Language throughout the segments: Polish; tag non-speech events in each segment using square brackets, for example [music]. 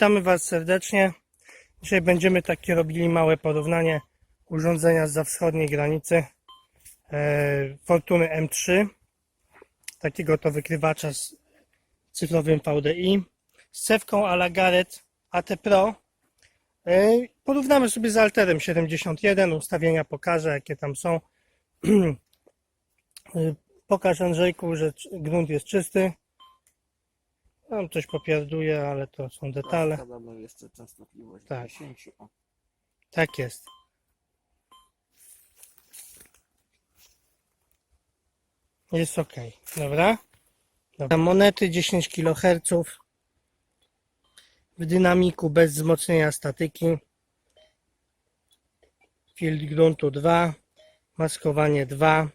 Witamy Was serdecznie. Dzisiaj będziemy takie robili małe porównanie urządzenia za wschodniej granicy e, Fortuny M3. Takiego to wykrywacza z cyfrowym VDI. Z cewką Ala Garrett AT Pro. E, Porównamy sobie z Alterem 71. Ustawienia pokażę jakie tam są. [clears throat] E, Pokaż Andrzejku, że grunt jest czysty. Tam coś popierduje, ale to są detale. Jeszcze częstotliwość Tak. 10. O, Tak jest. Jest ok. Dobra. Dobra. Monety 10 kHz. W dynamiku bez wzmocnienia statyki. Field gruntu 2. Maskowanie 2.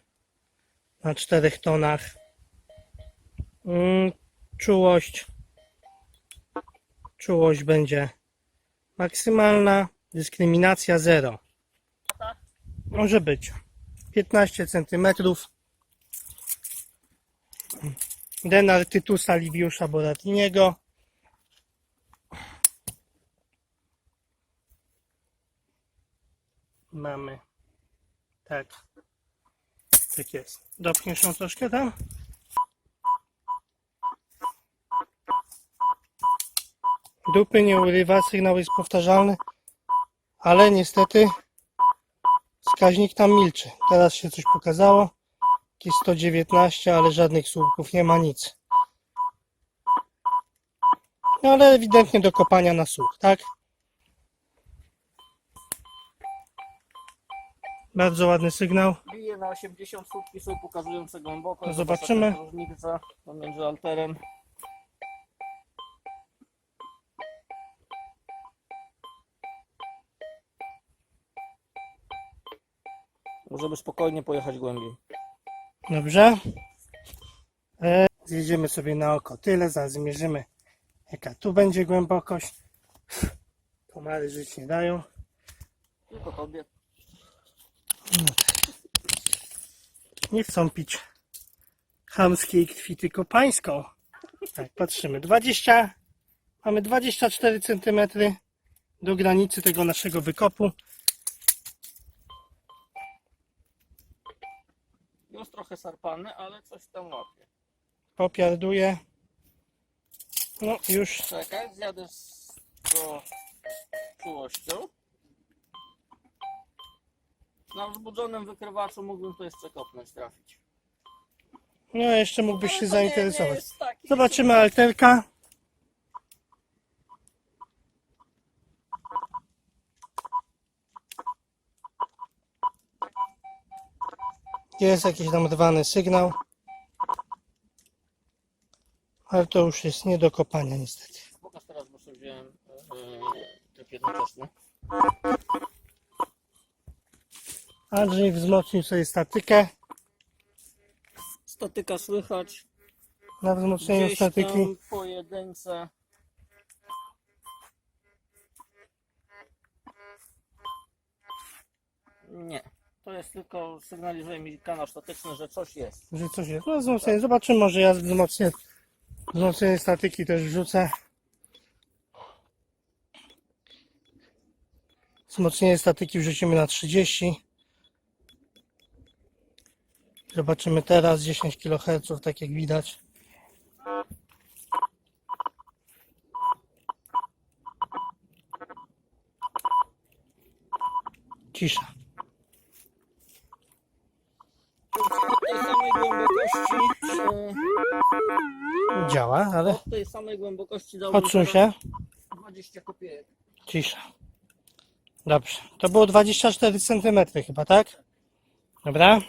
Na 4 tonach. Mm, czułość. Czułość będzie maksymalna. Dyskryminacja 0. Może być. 15 cm. Denar Tytusa Liviusza Boratiniego. Mamy. Tak. Tak jest. Dopniesz ją troszkę tam? Dupy nie urywa, sygnał jest powtarzalny, ale niestety wskaźnik tam milczy. Teraz się coś pokazało. Jakieś 119, ale żadnych słupków nie ma nic. No ale ewidentnie do kopania na słuch, tak? Bardzo ładny sygnał. Bije na 80 słupki są pokazujące głęboko. No zobaczymy. Różnica pomiędzy alterem. Możemy spokojnie pojechać głębiej. Dobrze. E, zjedziemy sobie na oko tyle, zaraz zmierzymy jaka tu będzie głębokość. Komary żyć nie dają. Tylko tobie. Nie chcą pić chamskiej krwi, tylko pańską. Tak, patrzymy. 20, mamy 24 cm do granicy tego naszego wykopu. Już trochę sarpany, ale coś tam łapie. Popiarduje. No już Czekaj, zjadę z do czułością. Na wzbudzonym wykrywaczu mógłbym to jeszcze kopnąć, trafić. No, jeszcze mógłbyś się zainteresować. Zobaczymy alterka. Jest jakiś tam rwany sygnał. Ale to już jest nie do kopania niestety. Pokaż teraz, bo sobie wziąłem yy, tryb jednoczesny. Andrzej wzmocnił sobie statykę. Statyka słychać. Na wzmocnieniu Gdzieś statyki tam pojedynce. Nie. To jest tylko sygnalizuje mi kanał statyczny, że coś jest. że coś jest. No. Zobaczymy, może ja wzmocnię wzmocnienie statyki też wrzucę. Wzmocnienie statyki wrzucimy na 30. Zobaczymy teraz 10 kHz, tak jak widać. Cisza. Działa, ale Od tej samej głębokości dałbym odsuń się. 20 kopiejek. Cisza. Dobrze. To było 24 cm chyba, tak? Dobra.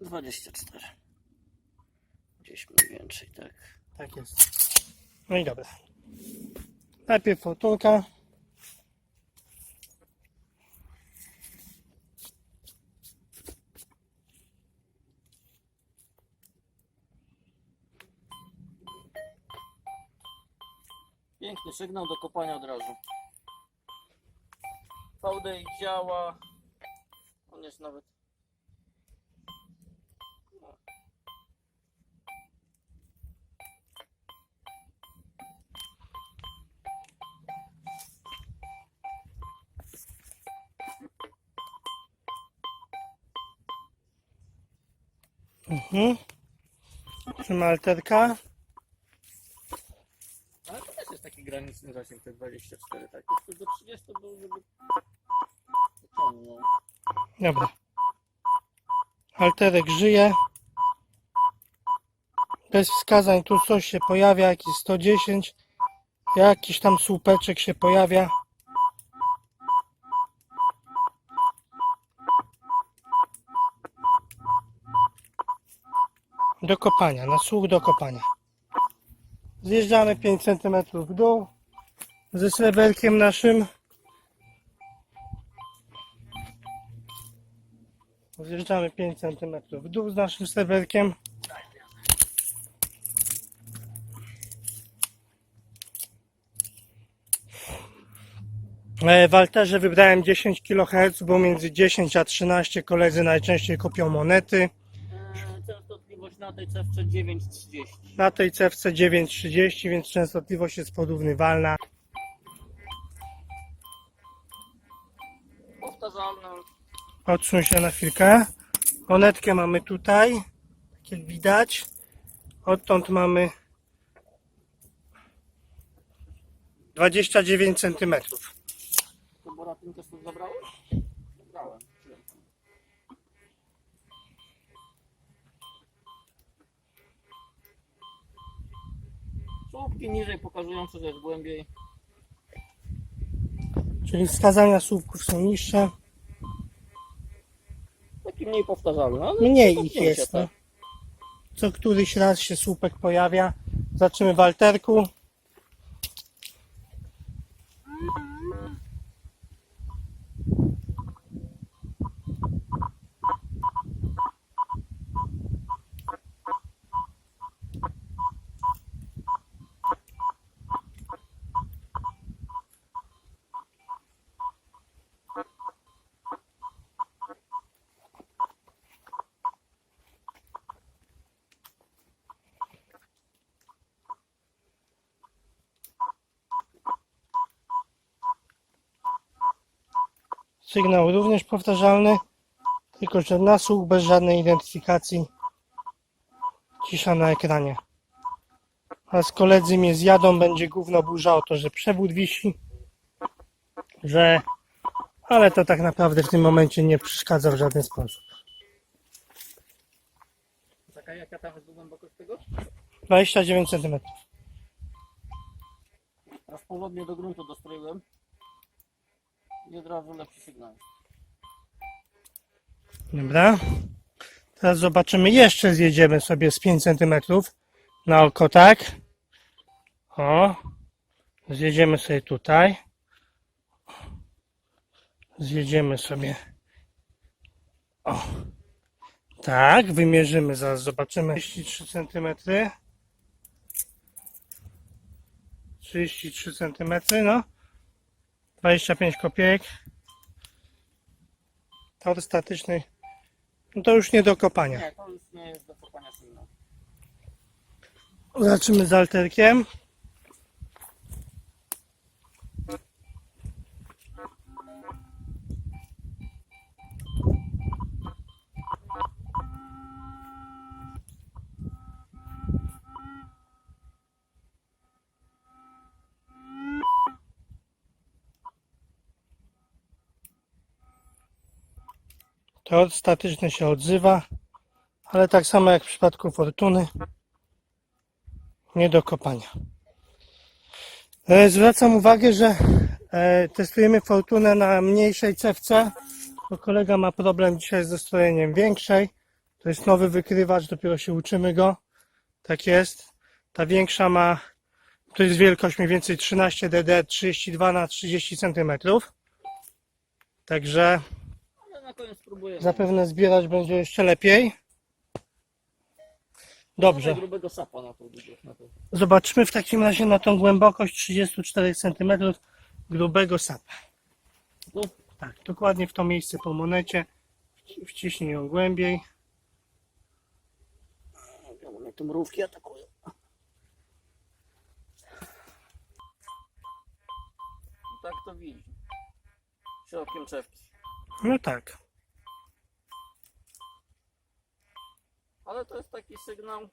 Dwadzieścia cztery. Gdzieś mniej więcej, tak. Tak jest. No i dobra. Najpierw fortunka. Piękny sygnał do kopania od razu. VDI działa. On jest nawet... Mhm. Trzyma alterka graniczny zasięg, te 24, tak? To do 30 był, żeby pociągnął. Dobra. Alterek żyje. Bez wskazań tu coś się pojawia, jakiś 110. Jakiś tam słupeczek się pojawia. Do kopania, na słuch do kopania. Zjeżdżamy 5 cm w dół ze sreberkiem naszym. Zjeżdżamy 5 cm w dół z naszym steberkiem. E, W alterze wybrałem 10 kHz, bo między 10 a 13 koledzy najczęściej kopią monety. Na tej cewce 9,30. Na tej cewce 9,30, więc częstotliwość jest porównywalna. Powtarzalne. Odsuń się na chwilkę. Monetkę mamy tutaj, tak jak widać. Odtąd mamy 29 cm. To Boratyn też tu zabrałeś? Słupki niżej pokazujące, że jest głębiej. Czyli wskazania słupków są niższe. Taki mniej powtarzalny, ale Mniej ich jest. No. tak. Co któryś raz się słupek pojawia. Zaczynamy w alterku. Sygnał również powtarzalny, tylko że na słuch bez żadnej identyfikacji. Cisza na ekranie. A z koledzy mnie zjadą, będzie gówno burza o to, że przewód wisi, że... Ale to tak naprawdę w tym momencie nie przeszkadza w żaden sposób. Czekaj, jaka tam jest głębokość tego? 29 cm. Teraz porządnie do gruntu dostroiłem. I od razu lepszy sygnał. Dobra. Teraz zobaczymy, jeszcze zjedziemy sobie z 5 cm na oko, tak? O. Zjedziemy sobie tutaj. Zjedziemy sobie. O. Tak, wymierzymy, zaraz zobaczymy. 33 cm. 33 cm, no. 25 kopiek. Tor statyczny. No to już nie do kopania. Nie, to już nie jest do kopania. Zobaczymy z alterkiem. Tor statyczny się odzywa, ale tak samo jak w przypadku Fortuny, nie do kopania. E, Zwracam uwagę, że e, testujemy Fortunę na mniejszej cewce, bo kolega ma problem dzisiaj z dostrojeniem większej. To jest nowy wykrywacz, dopiero się uczymy go. Tak jest. Ta większa ma, to jest wielkość mniej więcej 13 DD 32 na 30 cm. Także na koniec spróbujemy. zapewne zbierać będzie jeszcze lepiej. Dobrze. Grubego sapa na to. Na to. Zobaczmy w takim razie na tą głębokość 34 cm grubego sapa. Tu? Tak, dokładnie w to miejsce po monecie. Wci- Wciśnij ją głębiej. Ja mnie tu mrówki atakują. Tak to widzi. Środkiem czewki. No tak. Ale to jest taki sygnał.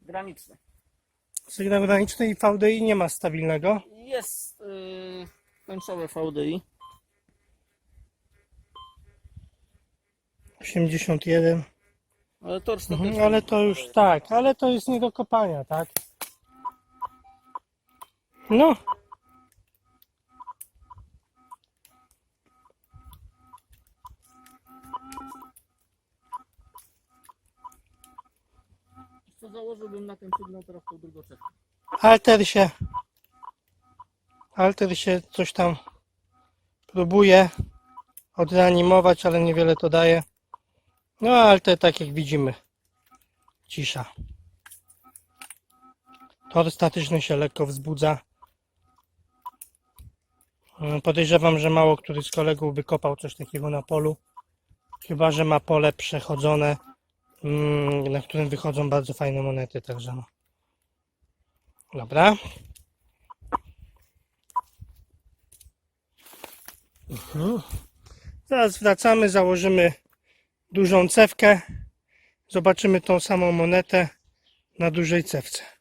Graniczny. Sygnał graniczny i VDI nie ma stabilnego. Jest yy, końcowe VDI. 81. Ale to Mhm, ale to już tak, ale to jest nie do kopania, tak? No, założyłbym na ten sygnał teraz tą drugą czepkę. alter się, alter się coś tam próbuje odreanimować, ale niewiele to daje. No, alter tak jak widzimy, cisza. Tor statyczny się lekko wzbudza. Mm, Podejrzewam, że mało który z kolegów by kopał coś takiego na polu. Chyba, że ma pole przechodzone, na którym wychodzą bardzo fajne monety, także no. Dobra. Mhm. Zaraz wracamy, założymy dużą cewkę. Zobaczymy tą samą monetę na dużej cewce.